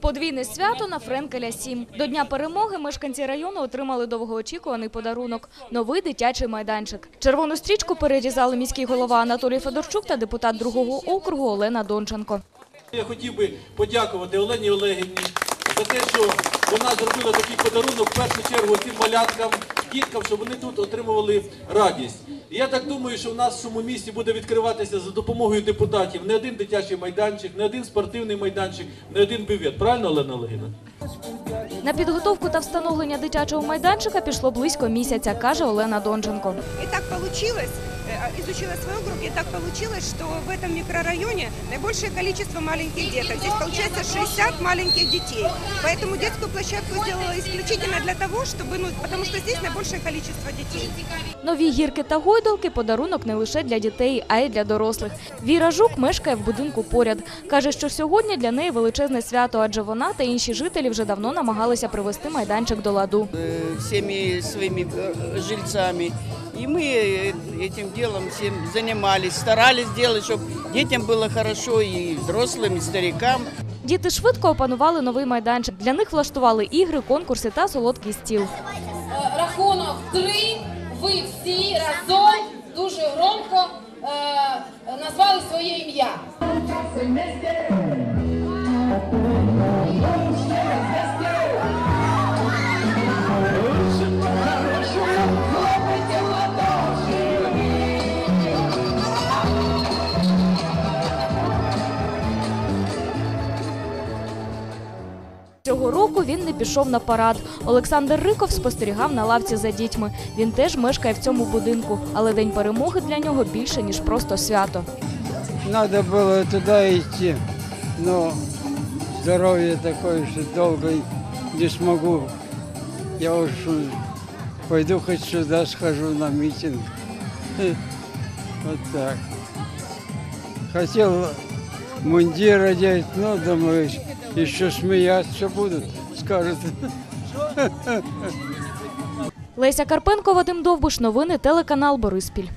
Подвійне свято на Френкеля 7. До Дня перемоги мешканці району отримали довгоочікуваний подарунок – новий дитячий майданчик. Червону стрічку перерізали міський голова Анатолій Федорчук та депутат другого округу Олена Донченко. Я хотів би подякувати Олені Олегівні за те, що вона зробила такий подарунок в першу чергу цим маляткам, діткам, щоб вони тут отримували радість. І я так думаю, що в нашому місті буде відкриватися за допомогою депутатів не один дитячий майданчик, не один спортивний майданчик, не один бювет. Правильно, Олена Олегівна? На підготовку та встановлення дитячого майданчика пішло близько місяця, каже Олена Донченко. І так э, изучила свой округ, и так получилось, что в этом микрорайоне наибольшее количество маленьких деток. Здесь получается 60 маленьких детей. Поэтому детскую площадку сделала исключительно для того, чтобы, ну, потому что здесь наибольшее количество детей. Нові гірки та гойдалки – подарунок не лише для дітей, а й для дорослих. Віра Жук мешкає в будинку поряд. Каже, що сьогодні для неї величезне свято, адже вона та інші жителі вже давно намагалися привести майданчик до ладу. э, всеми своими э, жильцами. И мы э, этим делом всем занимались, старались сделать, чтобы детям было хорошо и взрослым, и старикам. Діти швидко опанували новий майданчик. Для них влаштували ігри, конкурси та солодкий стіл. Е, рахунок три. Ви всі разом дуже громко е, назвали своє ім'я. Цього року він не пішов на парад. Олександр Риков спостерігав на лавці за дітьми. Він теж мешкає в цьому будинку, але день перемоги для нього більше ніж просто свято. Надо было туда идти, но здоровье такое, что долго не смогу. Я уж пойду хоть сюда схожу на митинг. Вот так. Хотел мундир одеть, но думаю, еще сміятися будуть, скажут. Леся Карпенко, Вадим Довбуш, новини телеканал Бориспіль.